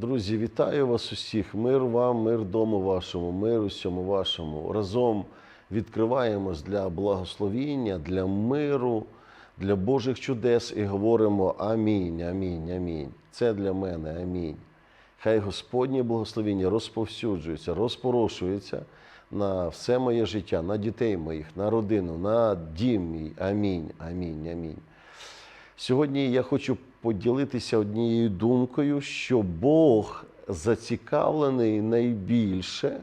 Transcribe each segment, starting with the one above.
Друзі, вітаю вас усіх. Мир вам, мир дому вашому, мир усьому вашому. Разом відкриваємось для благословіння, для миру, для Божих чудес і говоримо Амінь, амінь, амінь. Це для мене амінь. Хай Господнє благословіння розповсюджується, розпорошується на все моє життя, на дітей моїх, на родину, на дім мій. Амінь, амінь, амінь. Сьогодні я хочу поділитися однією думкою, що Бог зацікавлений найбільше,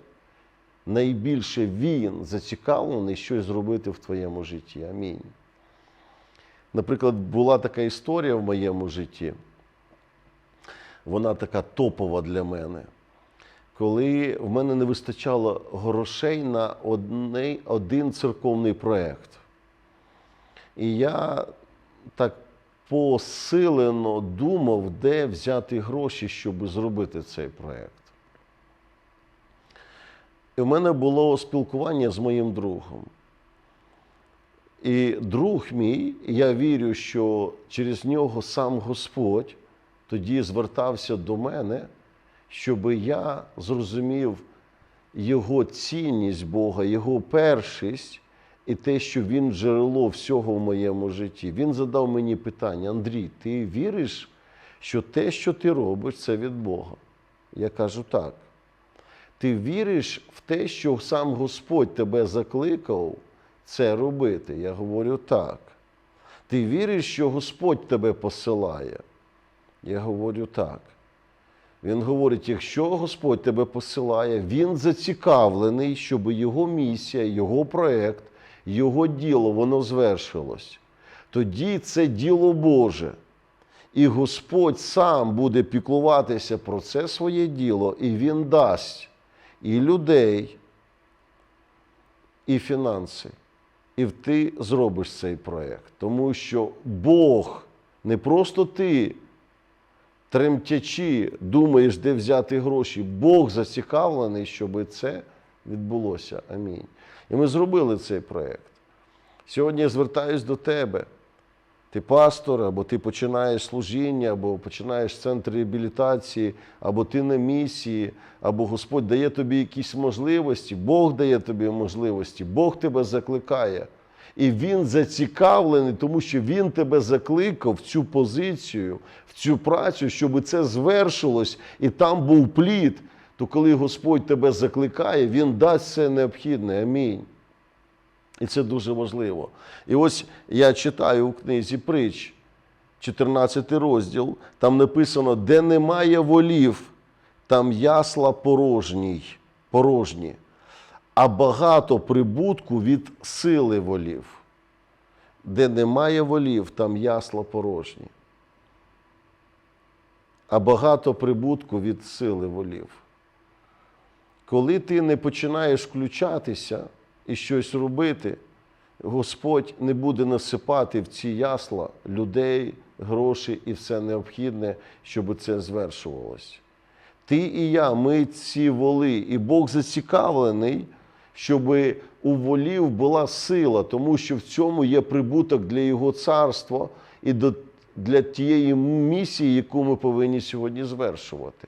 найбільше Він зацікавлений щось зробити в твоєму житті. Амінь. Наприклад, була така історія в моєму житті, вона така топова для мене. Коли в мене не вистачало грошей на одне- один церковний проєкт. І я так посилено думав, де взяти гроші, щоб зробити цей проєкт. І в мене було спілкування з моїм другом. І друг мій, я вірю, що через нього сам Господь тоді звертався до мене, щоб я зрозумів його цінність Бога, його першість і те, що він джерело всього в моєму житті. Він задав мені питання: Андрій, ти віриш, що те, що ти робиш, це від Бога? Я кажу так. Ти віриш в те, що сам Господь тебе закликав це робити? Я говорю так. Ти віриш, що Господь тебе посилає? Я говорю так. Він говорить: якщо Господь тебе посилає, Він зацікавлений, щоб його місія, його проект, його діло воно звершилось. Тоді це діло Боже. І Господь сам буде піклуватися про це своє діло, і Він дасть і людей, і фінанси. І ти зробиш цей проєкт. Тому що Бог не просто ти тремтячи, думаєш, де взяти гроші. Бог зацікавлений, щоб це відбулося. Амінь. І ми зробили цей проєкт. Сьогодні я звертаюсь до тебе. Ти пастор, або ти починаєш служіння, або починаєш центр реабілітації, або ти на місії, або Господь дає тобі якісь можливості, Бог дає тобі можливості, Бог тебе закликає. І Він зацікавлений, тому що Він тебе закликав в цю позицію, в цю працю, щоб це звершилось, і там був плід. То коли Господь тебе закликає, Він дасть все необхідне. Амінь. І це дуже важливо. І ось я читаю у книзі притч, 14 розділ, там написано, де немає волів, там ясла порожній, порожні, а багато прибутку від сили волів. Де немає волів, там ясла порожні. А багато прибутку від сили волів. Коли ти не починаєш включатися і щось робити, Господь не буде насипати в ці ясла людей, гроші і все необхідне, щоб це звершувалось. Ти і я, ми ці воли, і Бог зацікавлений, щоб у волів була сила, тому що в цьому є прибуток для Його царства і для тієї місії, яку ми повинні сьогодні звершувати.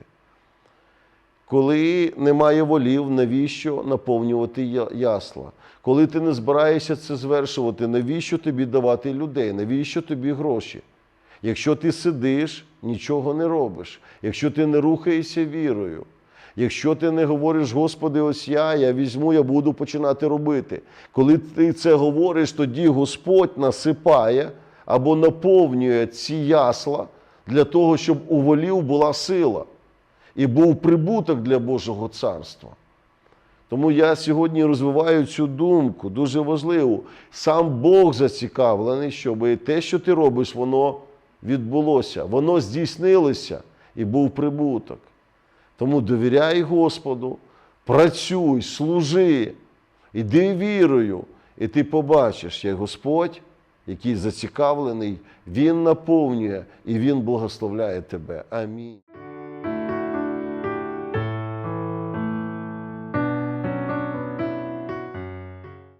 Коли немає волів, навіщо наповнювати ясла? Коли ти не збираєшся це звершувати, навіщо тобі давати людей? Навіщо тобі гроші? Якщо ти сидиш, нічого не робиш, якщо ти не рухаєшся вірою, якщо ти не говориш, Господи, ось я, я візьму, я буду починати робити. Коли ти це говориш, тоді Господь насипає або наповнює ці ясла для того, щоб у волів була сила і був прибуток для Божого царства. Тому я сьогодні розвиваю цю думку, дуже важливу. Сам Бог зацікавлений, щоб те, що ти робиш, воно відбулося, воно здійснилося і був прибуток. Тому довіряй Господу, працюй, служи, іди вірою, і ти побачиш, як Господь, який зацікавлений, Він наповнює і Він благословляє тебе. Амінь.